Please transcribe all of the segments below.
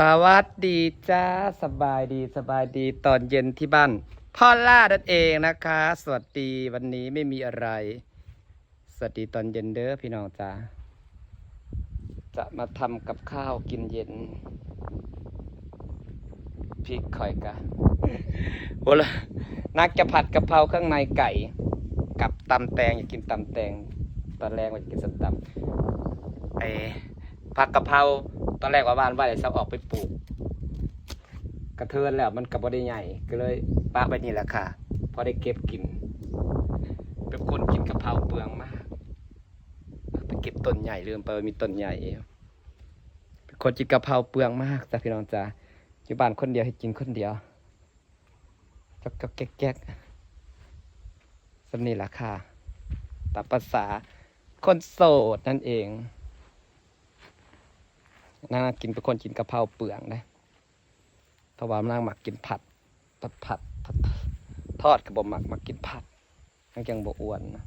สวัสดีจ้าสบายดีสบายดีตอนเย็นที่บ้านพ่อล่าดันเองนะคะ สวัสดีวันนี้ไม่มีอะไร สวัสดีตอนเย็นเด้อพี่น้องจ้าจะมาทำกับข้าวกินเย็นพริกข่อยกะโอ้ละนักจะผัดกะเพราเครื่องในไก่ กับตำแตงอยากกินตำแตง ตอนแรกว่าจะกินสตำไอ้ผักกะเพรา ตอนแรกว่าบ้านว่าจะเอาออกไปปลูก กระเทือนแล้วมันกับบได้ใหญ่ ก็เลยปาไปนี่แหละค่ะพอได้เก็บกิน เป็นคนกินกะเพราเปลืองมากไปเก็บต้นใหญ่ลืมไปว่ามีต้นใหญ่เป็นคนกินกะเพราเปลืองมากจ้ะพี่น้องจ้าอยู่บ้านคนเดียวให้กินคนเดียวกจกแก๊กแก๊กสำนี่แหละค่ะตามภาษาคนโสดนั่นเอง น่ากินเป็นคนกินกะเพราเปลืองนะเพราะว่านางหมักกินผัด ผัดผัดผัดทอดกับบหมักหมากินผัดนังยังบอ้วนนะ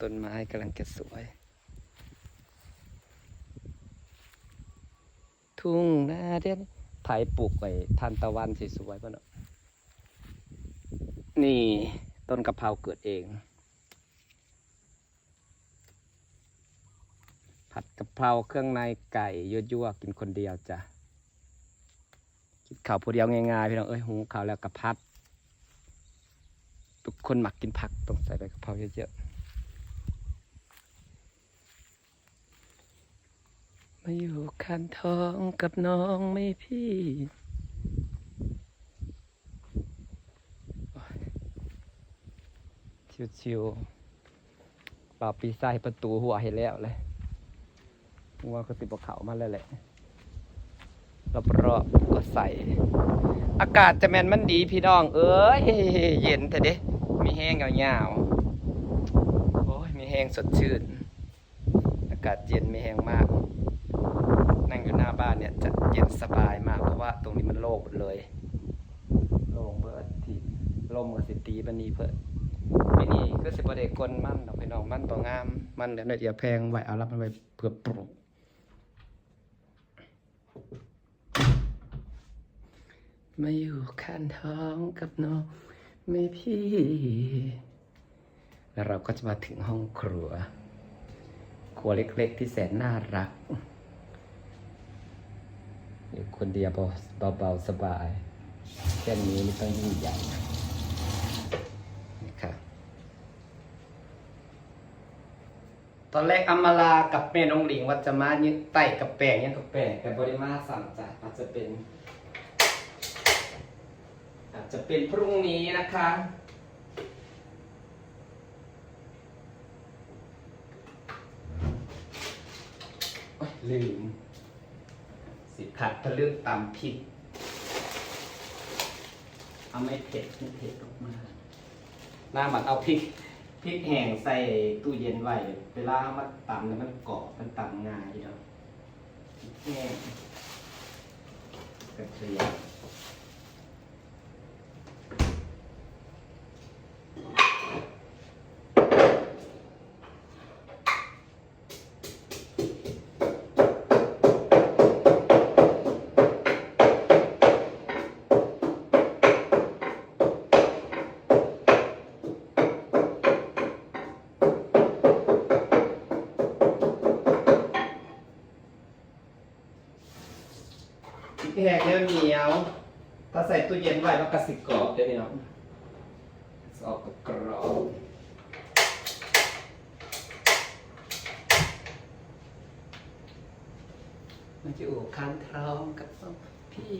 ต้นไม้กำลังจะสวย ทุ่งนาเด่นไผ่ปลูกไว้ทานตะวันสวยๆป่ะเนาะนี่ต้นกะเพราเกิดเอง ผัดกะเพราเครื่องในไก่ยั่วๆกินคนเดียวจ้ะกินข้าวผู้เดียวง่ายๆพี่น้องเอ้ยหุงข้าวแล้วกะพัด ทุกคนหมักกินผักต้องใส่ใบกะเพราเยอะๆมาอยู่คันท้องกับน้องไม่พี่ชิวๆป่าปีไส้ประตูหัวให้แล้วเลย หัวก็ติดบเขามาแล้วแหละรอบๆก็ใส่ อากาศจะแมนมันดีพี่น้อง เอ้ยเย็นแต่เด้มีแห้งยาวๆโอ้ยมีแห้งสดชื่น อากาศเย็นม่แห้งมาก นั่งอยู่หน้าบ้านเนี่ยจะเย็นสบายมากเพราะว่าตรงนี้มันโล่งหมดเลยโล่งเบิดทีลมกับสิตีบันนี้เพิ่นไม่นี่ก็สิบ่ได้กลมันดอกพี่น้องมันบ่งาม มันเดี๋ยวหน่อยเดียวแพงไหวเอารับมันไว้เพื่อปลูก มาอยู่ข้างท้องกับน้องไม่พี่ แล้วเราก็จะมาถึงห้องครัว ครัวเล็กๆที่แสนน่ารัก อยู่คนเดียวเบาๆสบาย แค่นี้ไม่ต้องยิ่งใหญ่นี่ครับตอนแรกอำมาลากับแม่น้องหลิงว่าจะมายึดไต่กับแปลงยังกับแปลงแต่บริมาสั่งจ้ะอาจจะเป็น อาจจะเป็นพรุ่งนี้นะคะ ลืม สิผัดทะลึกตำพริก เอาไม่เผ็ดไม่เผ็ดออกมาหน้ามันเอาพริกพริกแห้งใส่ตู้เย็นไว้ เวลาเอามาตำแล้วมันกรอบมันตำง่ายเนาะพริกแห้งกระเทียม กระสิกรอบได้ไหมเนาะออกกรอบมันจะอู่คันท้องกับพี่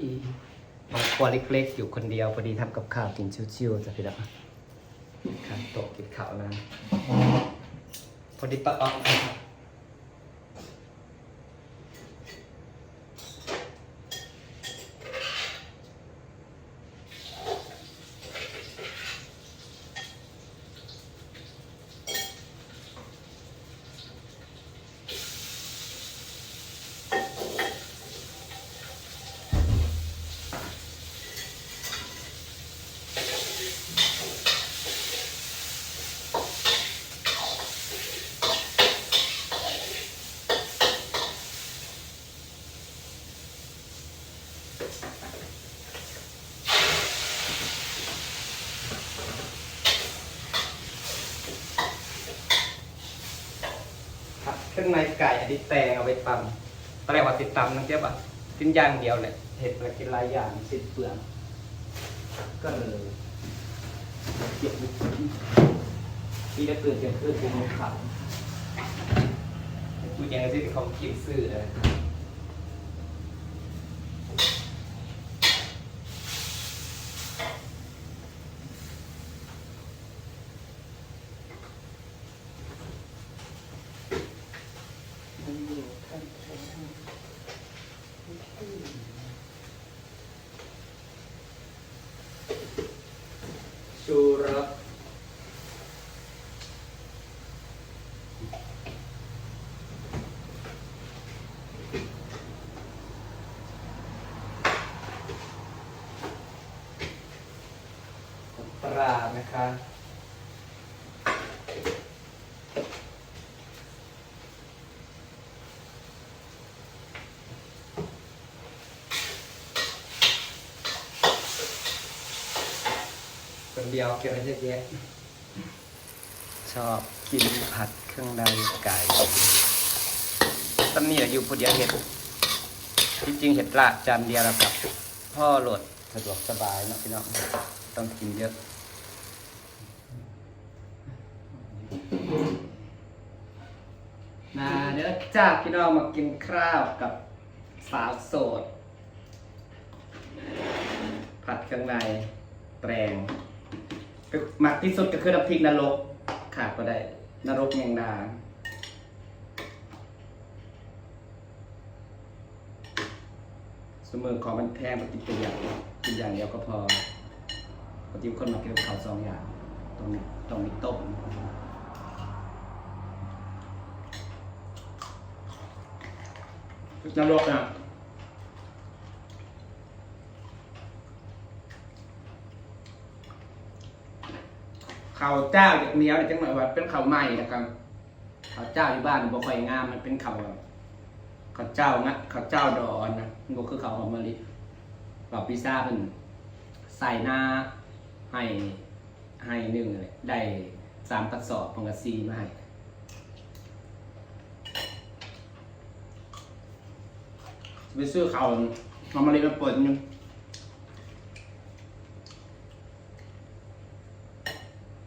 มาครัวเล็กๆ อยู่คนเดียวพอดีทำกับข้าวกินชิวๆจ้ะพี่ดอกข้างโต๊ะกินข้าวนะพอดีปะออก รื่องในไก่อันนี้แตงเอาไปตำตอนแรกว่าติดตำนั่นเจ๊บอะกินอย่างเดียวแหละเห็ดแล้วกินหลายอย่างสิ้นเปลืองก็เลยเก็บไว้กินที่จะตื่นเต้นตื่นเป็นขาวกูยังที่เขากินซื้อเลย ชูรสปลานะคะ เดียวเกี่ยวอะไรเยอะแยะชอบกินผัดเครื่องในไก่ตอนนี้อยู่ผู้เดียวเห็ดที่จริงเห็ดละจานเดียวแล้วกับ พ่อโหลดสะดวกสบายนะพี่น้องต้องกินเยอะมาเด้อจ้าพี่น้องมากินข้าวกับสาวโสด ผัดเครื่องในแปลง ก็มักที่สุดก็คือน้ำพริกนรกขาดก็ได้ นรกแมงดาสมอของมันแพงมากินเป็นอย่างกินอย่างเดียวก็พอปกติคนมากินข้าวสองอย่าง ตรงนี้ตรงนี้ต้มนรกอะ ข้าวเจ้าจากเหนียวเนี่ยจังหน่อยว่าเป็นข้าวใหม่นะครับข้าวเจ้าอยู่บ้านบ่ค่อยงามมันเป็นข้าวข้าวเจ้างะข้าวเจ้าดอนนะก็คือข้าวหอมมะลิแบบพิซซ่าเป็นใส่หน้าให้ให้หนึ่งเลยได้สามกระสอบของกระซีมาให้ไปซื้อข้าวหอมมะลิมาเปิดอยู่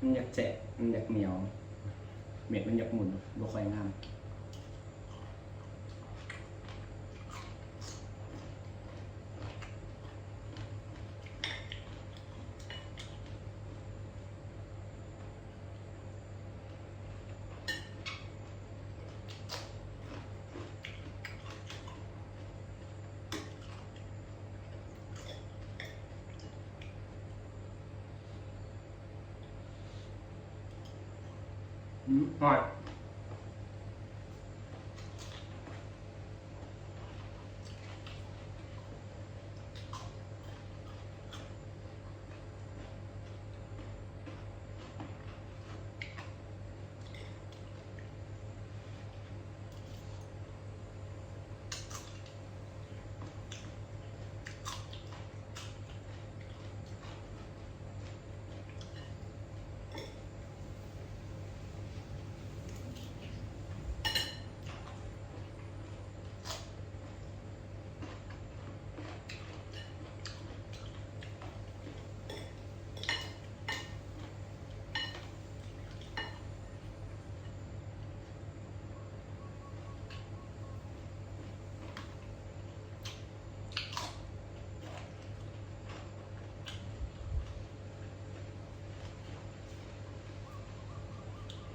มันอยากแจะมันอยากเหนียว เม็ดมันอยากหมุนบ่ค่อยงาม อื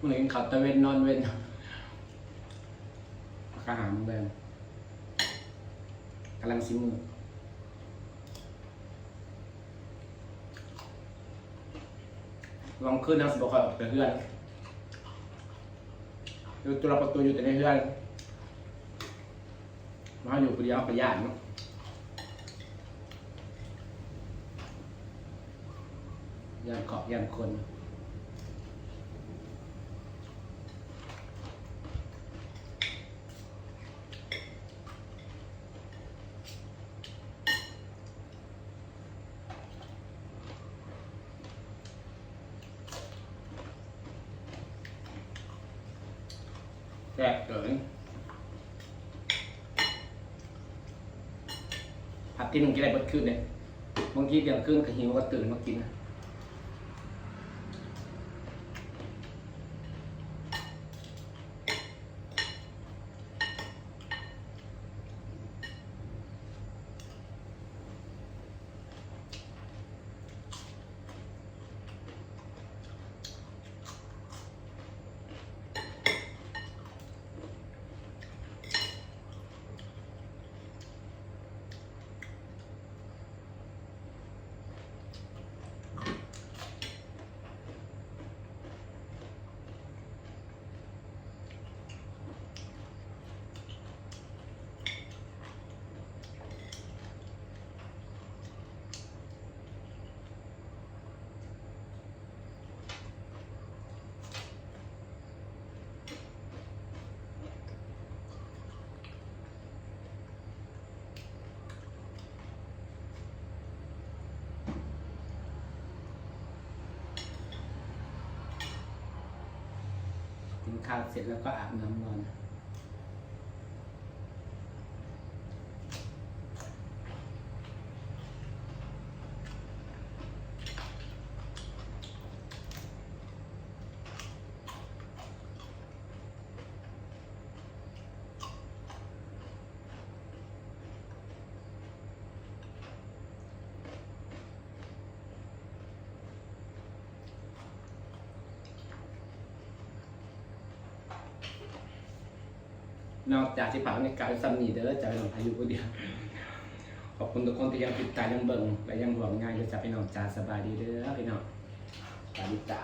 มหอยเหมือนเขาตะเวนนอนเวนข้าหามเบนกำลังซิมือลองขึ้นนั่งสบคอยออกไปเพื่อนอยู่ตัวประตูอยู่แต่ในเพื่อนมาอยู่คนเดียวไปย่าเนาะย่านเกาะย่านคน แซ่เกินผัดที่หนึ่งกินได้เบิดคืนเลยบางทีเดี๋ยวครึ่งก็หิวก็ตื่นมากินนะ ข้าวเสร็จแล้วก็อาบน้ำนอน นอกจากที่ผ่านในการสัมนีเด้อจะไปลองพายุก็เดียวขอบคุณทุกคนที่ยังติดตามยังเบิ่งและยังห่วงงานจะจับไปน้องจ้าสบายดีเด้อพี่น้องสวัสดีจ้า